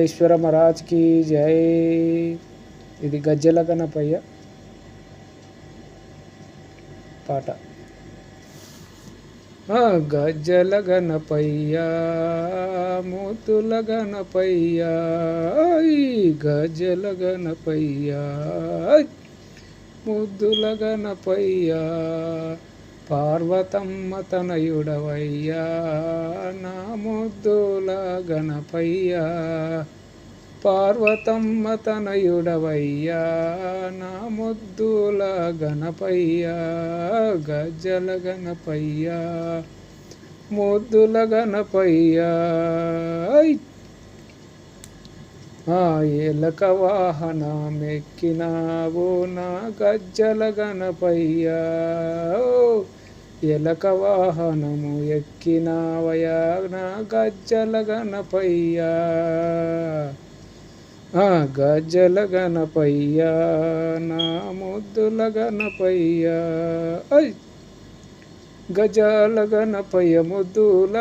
ఈశ్వర మహారాజ్కి జై. ఇది గజ్జల గణపయ్య పాట. ఆ, గజ్జల గణపయ్య మూతుల గణపయ్య ఈ గజ్జల ముద్దుల పార్వతమ్మ తనయుడవయ్యా నా ముద్దుల గణపయ్య. పార్వతమ్మ తనయుడవయ్యా నా ముద్దుల గణపయ్యా గజ్జల గణపయ్య ముద్దుల గణపయ్య. ఆ ఎలక వాహనమెక్కినావు నా గజ్జలగనపయ్యా ఓ, ఎలక వాహనము ఎక్కినావయా నా గజ్జల ఆ గజ్జల నా ముద్దుల గణపయ్య. ఐ గజాల గణపయ్య ముద్దుల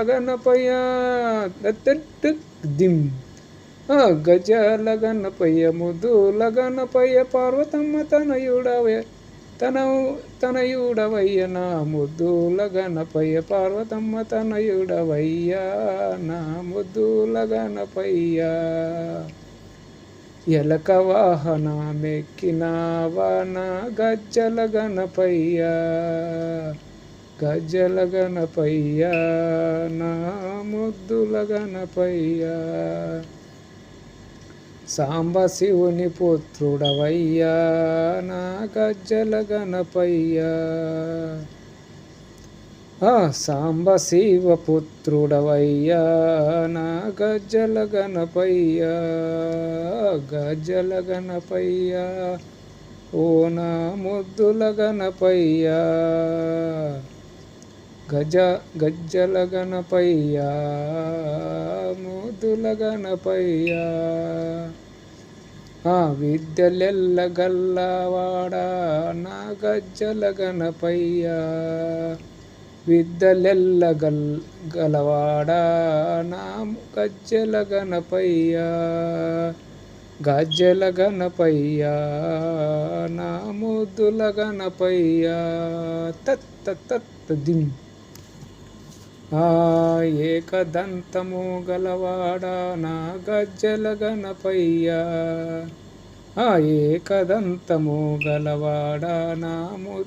గజ ఆ గజాల గణపయ్య ముద్దుల గణపయ్య పార్వతమ్మ తనయుడవే తన తనయుడవయ్య నా ముద్దుల గణపయ్య పార్వతమ్మ తనయుడవయ్య నా ముద్దుల గణపయ్య ఎలక వాహన మెక్కినావా నా గజ్జల గణపయ్య గజ్జల గణపయ్య నా ముద్దుల గణపయ్య సాంబ శివుని పుత్రుడవయ్యా నా గజ్జల గణపయ్యా. ఆ సాంబ శివ పుత్రుడవయ్యా నా గజ్జల గణపయ్యా గజ్జల గణపయ్యా. ఓ నా ముద్దుల గణపయ్యా గజ గజ్జల గణపయ్యా ముద్దుల గణపయ్యా. ఆ విద్యలెల్లగల్లవాడా నా గజ్జల గణపయ్య విద్యలెల్ల గలవాడా నా గజ్జల గణపయ్య గజ్జల గణపయ్య నా ముద్దుల గణపయ్య తత్త తత్త దిం ఆ ఏకదంతము గలవాడా నా గజ్జల గణపయ్యా. ఆ ఏకదంతము గలవాడా నా ము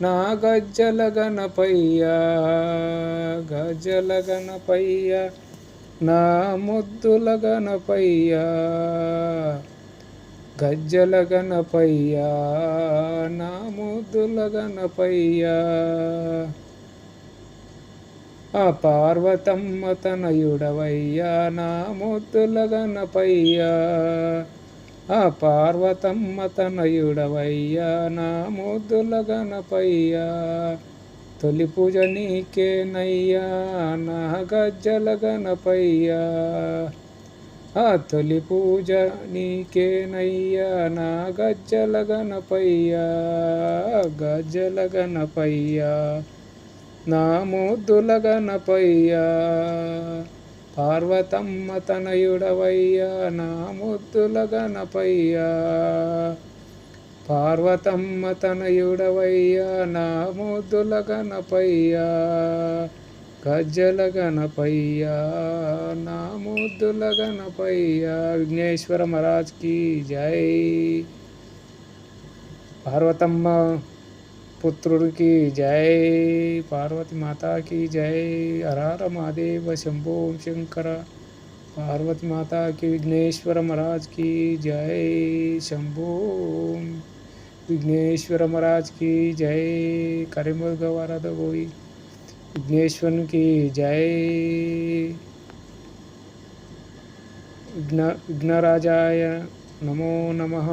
నా గజ్జల గణపయ్యా. గజల గణపయ్యా నా ముద్దుల గణపయ్యా. గజ్జల గణపయ్యా నా ముద్దుల గణపయ్యా. ఆ పార్వతమ్మ తనయుడవయ్యా నా మొద్దులగనపయ్యా గణపయ్య. ఆ పార్వతమ్మ తనయుడవయ్యా నా మొద్దులగనపయ్యా తొలి పూజ నీకేనయ్యా నా గజ్జలగనపయ్యా ఆ తొలి పూజ నీకేనయ్యా నా గజ్జల గణపయ్య గజ్జల నా ముద్దుల గణపయ్య పార్వతమ్మ తనయుడవయ్యా నా ముద్దుల గణపయ్య పార్వతమ్మ తనయుడవయ్యా నా ముద్దుల గణపయ్య గజ్జల గణపయ్య నా ముద్దుల గణపయ్య విఘ్నేశ్వర మహారాజ్కి జై. పార్వతమ్మ పుత్రుడికి జై పార్వతి మాతాకి జై హరార మహాదేవ శంభో శంకర పార్వతి మాతాకి విఘ్నేశ్వర మహారాజ్కి జై శంభో విఘ్నేశ్వర మహారాజ్కి జై కరిమృగ వరద పోయి విఘ్నేశ్వరునికి జై విఘ్న విఘ్నరాజాయ నమో నమః